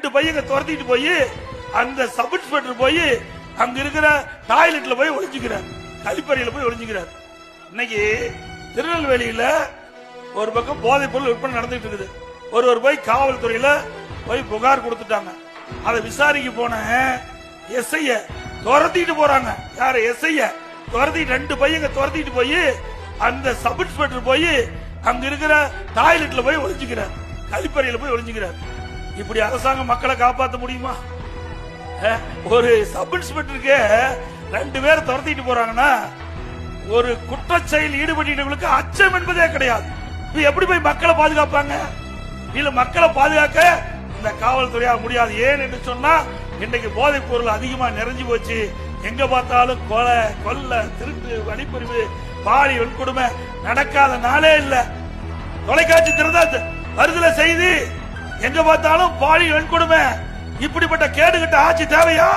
ரெண்டு பையங்க துரத்திட்டு போய் அந்த சப் இன்ஸ்பெக்டர் போய் அங்க இருக்கிற டாய்லெட்ல போய் ஒளிஞ்சுக்கிறார். கழிப்பறையில போய் ஒளிஞ்சுக்கிறார். இன்னைக்கு திருநெல்வேலியில ஒரு பக்கம் போதைப் பொருள் விற்பனை நடந்துட்டு இருக்குது. ஒருவர் போய் காவல்துறையில போய் புகார் கொடுத்துட்டாங்க. அதை விசாரிக்க போன எஸ்ஐய துரத்திட்டு போறாங்க. யார? எஸ்ஐய துரத்தி ரெண்டு பையங்க துரத்திட்டு போய் அந்த சப் இன்ஸ்பெக்டர் போய் அங்க இருக்கிற டாய்லெட்ல போய் ஒளிஞ்சுக்கிறார். கழிப்பறையில போய் ஒளிஞ்சுக்கிறார். இப்படி அரசாங்கம் மக்களை காப்பாற்ற முடியுமா? ஒரு சப் இன்ஸ்பெக்டருக்கு ரெண்டு பேர் துரத்திட்டு போறாங்கன்னா ஒரு குற்றச்செயல் ஈடுபட்டவங்களுக்கு அச்சம் என்பதே கிடையாது. இப்ப எப்படி போய் மக்களை பாதுகாப்பாங்க? இல்ல மக்களை பாதுகாக்க இந்த காவல்துறையா முடியாது. ஏன் என்று சொன்னா இன்னைக்கு போதைப் பொருள் அதிகமா நிறைஞ்சு போச்சு. எங்க பார்த்தாலும் கொலை கொல்ல திருட்டு வழிப்பறிவு பாடி வன்கொடுமை நடக்காத நாளே இல்ல. தொலைக்காட்சி திறந்தா வருதுல செய்தி. எங்க பார்த்தாலும் பாடி வன்கொடுமை. இப்படிப்பட்ட கேடுகட்ட ஆட்சி தேவையா?